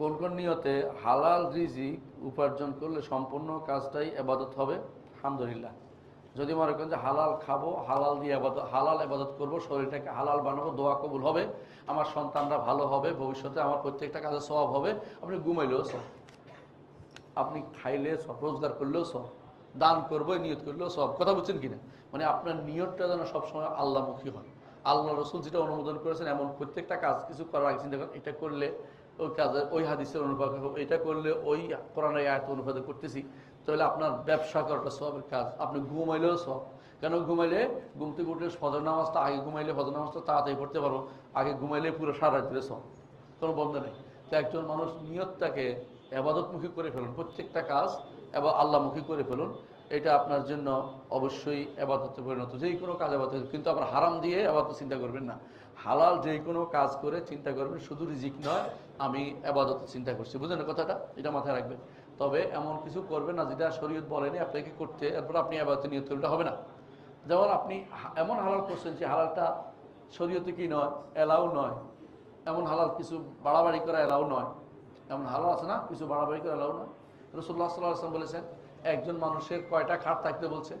কোন কোন নিয়তে হালাল রিজিক উপার্জন করলে সম্পূর্ণ কাজটাই এবাদত হবে? আলহামদুলিল্লাহ। যদি মনে করেন যে হালাল খাব, হালাল দিয়ে আবাদত হালাল আবাদত করব, শরীরটাকে হালাল বানাবো, দোয়া কবুল হবে, আমার সন্তানরা ভালো হবে, ভবিষ্যতে আমার প্রত্যেকটা কাজে সব হবে, আপনি ঘুমাইলেও সব আপনি খাইলে সব রোজগার করলেও সব দান করব, নিয়ত করলেও সব কথা বলছেন কিনা? মানে আপনার নিয়তটা যেন সবসময় আল্লাহমুখী হয়। আল্লাহ রসুল যেটা অনুমোদন করেছেন, এমন প্রত্যেকটা কাজ কিছু করার আগে চিন্তা করেন, এটা করলে ওই কাজের, ওই হাদিসের অনুপাত এটা করলে ওই কোরআনের আয়ত অনুপাতে করতেছি। তাহলে আপনার ব্যবসা করাটা সবের কাজ। আপনি ঘুমাইলেও সব। কেন ঘুমাইলে? ঘুম থেকে উঠলে ফজর নামাজটা আগে ঘুমাইলে, ফজর নামাজটা তাড়াতাড়ি পড়তে পারো। আগে ঘুমাইলে পুরো সারা রাত্রে সব। কোনো বন্ধ নেই। তো একজন মানুষ নিয়তটাকে আবাদতমুখী করে ফেলুন। প্রত্যেকটা কাজ এবং আল্লাহমুখী করে ফেলুন। এটা আপনার জন্য অবশ্যই আবাদতে পরিণত। যেই কোনো কাজ আবাদত কিন্তু আবার হারাম দিয়ে আবাদত চিন্তা করবেন না। হালাল যে কোনো কাজ করে চিন্তা করবেন, শুধু রিজিক নয়, আমি আবাদত চিন্তা করছি। বুঝলেন কথাটা? এটা মাথায় রাখবেন। তবে এমন কিছু করবেন না, যেটা শরীয়ত বলেনি, আপনাকে করতে, এরপর আপনি আবাদত নিয়ত করলে হবে না। যেমন আপনি এমন হালাল করছেন যে হালালটা শরীয়তে কি নয়, এলাও নয়। এমন হালাল কিছু বাড়াবাড়ি করা এলাও নয়। এমন হালাল আছে না, কিছু বাড়াবাড়ি করা এলাও নয়। রসুল্লাহ সাল্লাহ আসলাম বলেছেন একজন মানুষের কয়টা খাট থাকতে বলছে?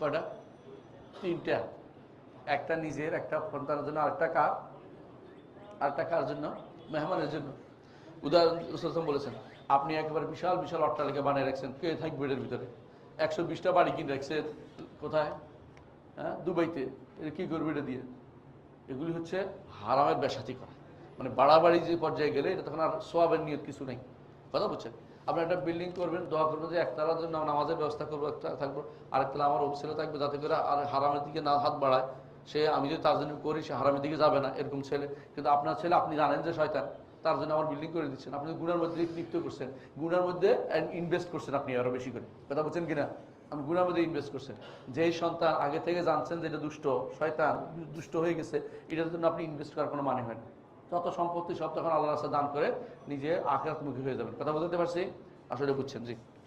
কয়টা? তিনটা। একটা নিজের, একটা সন্তানের জন্য, আরেকটা কার? আরেকটা কার জন্য? মেহমানের জন্য। উদাহরণ বলেছেন, আপনি একেবারে বিশাল বিশাল অট্টালিকা বানিয়ে রাখছেন। কে থাকবে এটার ভিতরে? একশো বিশটা বাড়ি কিনে রাখছে কোথায়? হ্যাঁ দুবাইতে। এটা কী করবে এটা দিয়ে? এগুলি হচ্ছে হারামের বেসাতি করা। মানে বাড়াবাড়ি যে পর্যায়ে গেলে এটা তখন আর সোয়াবের নিয়ত কিছু নেই। কথা বুঝছেন আপনি একটা বিল্ডিং করবেন, দোয়া করবেন যে একতলার জন্য নামাজের ব্যবস্থা করব, একটা থাকব। আরেকতলা আমার অফিসে থাকবে, যাতে করে আর হারামের দিকে না হাত বাড়ায়। সে আমি যদি তার জন্য করি, সে হারামের দিকে যাবে না, এরকম ছেলে। কিন্তু আপনার ছেলে, আপনি জানেন যে শয়তান, তার জন্য আমার বিল্ডিং করে দিচ্ছেন। আপনি গুণার মধ্যে লিপ্ত করছেন। গুণার মধ্যে ইনভেস্ট করছেন আপনি আরও বেশি করে। কথা বলছেন কিনা? আপনি গুণার মধ্যে ইনভেস্ট করছেন। যেই সন্তান আগে থেকে জানছেন যে এটা দুষ্ট, শয়তান দুষ্ট হয়ে গেছে, এটার জন্য আপনি ইনভেস্ট করার কোনো মানে হয় না। যত সম্পত্তি সব তখন আল্লাহ রাস্তায় দান করে, নিজে আখেরাতমুখী হয়ে যাবেন। কথা বলতে পারছি? আসলে বুঝছেন, জি।